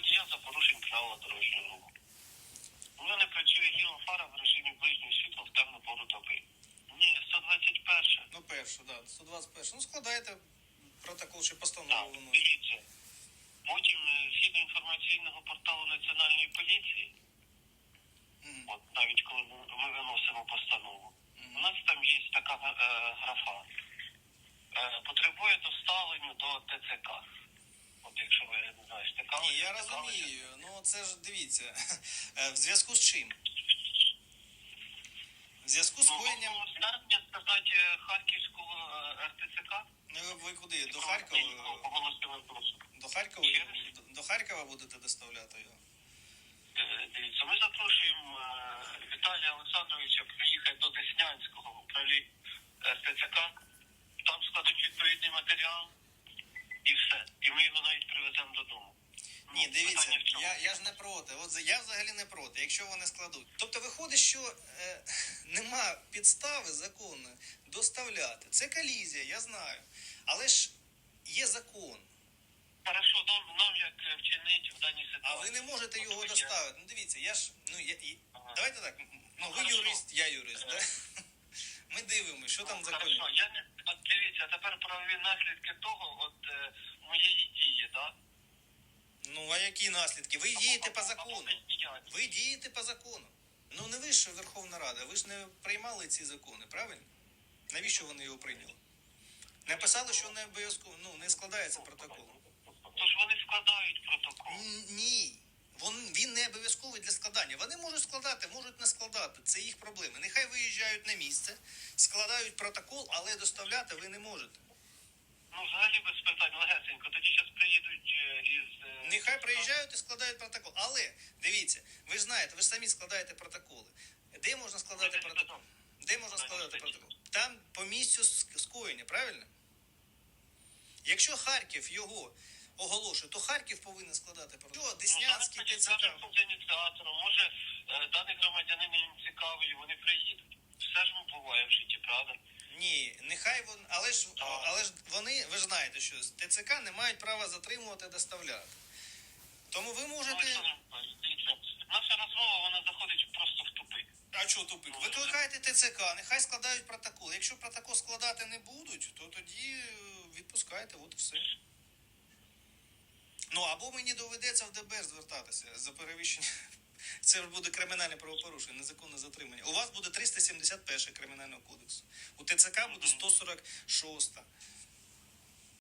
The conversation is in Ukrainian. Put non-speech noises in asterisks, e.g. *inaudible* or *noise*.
водія за порушень правил дорожнього руху. У мене працює ліва фара в режимі ближнього світла в темну пору доби. Ні, 121. Ну, перше, да, 121. Ну, складайте протокол чи постанову виносите. дивіться. Потім, е, згідно інформаційного порталу Національної поліції, Мгм. от навіть коли ми виносимо постанову, у нас там є така е, графа. Е, потребує доставлення до ТЦК. От якщо ви не знаю, стикалися. Ні, я розумію. Ну це ж дивіться. Е, В зв'язку з чим? В зв'язку з коєнням. Ну, сказати е, Харківського е, РТЦК. Ну, ви- куди? До Харкова? До Харкова? До- Харкова будете доставляти його? Дивіться, ми запрошуємо Віталія Олександровича приїхати до Деснянського управління РТЦК. Там складуть відповідний матеріал і все. І ми його навіть привеземо додому. Ні, Ну, дивіться, я, я ж не проти. От я взагалі не проти, якщо вони складуть. Тобто виходить, що е, *laughs* нема підстави законної доставляти. Це колізія, я знаю. Але ж є закон. Хорошо, нам, нам як е, вчинити в даній А ви не можете його доставити. Ну дивіться, я ж ну я, і- Ага. давайте так. Ну Ну, ви хорошо. юрист, я юрист, да? Ми дивимося, що там Ну, в законі. Хорошо, я не от дивіться, тепер правові наслідки того, от е, моєї дії, да? Ну а які наслідки? Ви дієте по закону. Ви дієте по закону. Ну не ви ж Верховна Рада, ви ж не приймали ці закони, правильно? Навіщо вони його прийняли? Написали, що не обов'язково, ну не складається протокол. Тож вони складають протокол. Н- Ні. Він, він не обов'язковий для складання. Вони можуть складати, можуть не складати. Це їх проблеми. Нехай виїжджають на місце, складають протокол, але доставляти ви не можете. Ну, взагалі без питань, легесенько. Тоді зараз приїдуть е, із... е, Нехай приїжджають і складають протокол. Але дивіться, ви ж знаєте, ви ж самі складаєте протоколи. Де можна складати протокол? Де можна складати протокол? Там по місцю скоєння, правильно? Якщо Харків його оголошує, то Харків повинен складати протокол. Що, Деснянський Ну, ТЦК? ініціатором, може е, даний громадянин їм цікавий, вони приїдуть. Все ж буває в житті, правда? Ні, нехай вон, але ж Так. але ж вони, ви ж знаєте, що ТЦК не мають права затримувати доставляти. Тому ви Ну, можете. Дивіться, наша розмова, вона заходить просто в тупик. А що тупик? Викликайте ТЦК, нехай складають протокол. Якщо протокол складати не будуть, то тоді е, відпускайте, от і все. Ну або мені доведеться в ДБР звертатися за перевищення. *laughs* Це ж буде кримінальне правопорушення, незаконне затримання. У вас буде 371 кримінального кодексу. У ТЦК буде 146.